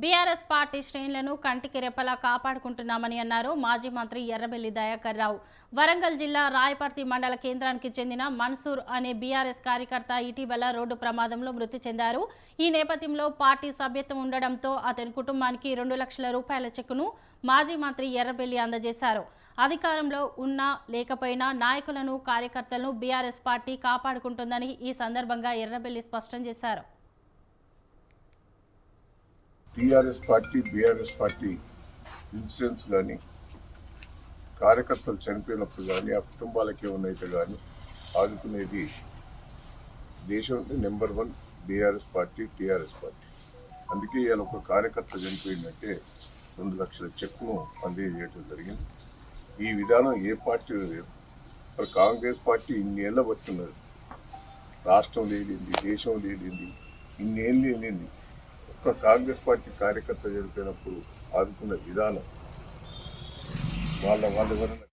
BRS party శ్రేణులను కంటికి రెప్పలా కాపాడుకుంటున్నామని అన్నారు మాజీ మంత్రి ఎర్రబెల్లి దయాకర్ రావు. వరంగల్ జిల్లా రాయపర్తి మండల కేంద్రానికి చెందిన మన్సూర్ అనే బీఆర్ఎస్ కార్యకర్త ఇటీవల రోడ్డు ప్రమాదంలో మృతి చెందారు. ఈ నేపథ్యంలో పార్టీ సభ్యత్వం ఉండడంతో అతని కుటుంబానికి రెండు లక్షల రూపాయల చెక్కును మాజీ మంత్రి ఎర్రబెల్లి అందజేశారు. అధికారంలో ఉన్నా లేకపోయినా నాయకులను కార్యకర్తలను బీఆర్ఎస్ పార్టీ కాపాడుకుంటుందని ఈ సందర్భంగా ఎర్రబెల్లి స్పష్టం చేశారు. TRS party BRS party incidents కానీ కార్యకర్తలు చనిపోయినప్పుడు కానీ ఆ కుటుంబాలకి ఏమైతే కానీ ఆదుకునేది దేశంలో number one BRS party TRS party. అందుకే ఇవాళ ఒక కార్యకర్త చనిపోయిందంటే రెండు లక్షల చెక్ను అందజేయటం జరిగింది. ఈ విధానం ఏ పార్టీ లేదు మరి కాంగ్రెస్ పార్టీ ఇన్నేళ్ళ పట్టున్నది రాష్ట్రం లేనింది దేశం లేనింది ఇన్నేళ్ళు లేనింది. ఒక్క కాంగ్రెస్ పార్టీ కార్యకర్త చనిపోయినప్పుడు ఆదుకున్న విధానం వాళ్ళ వాళ్ళ ఎవరైనా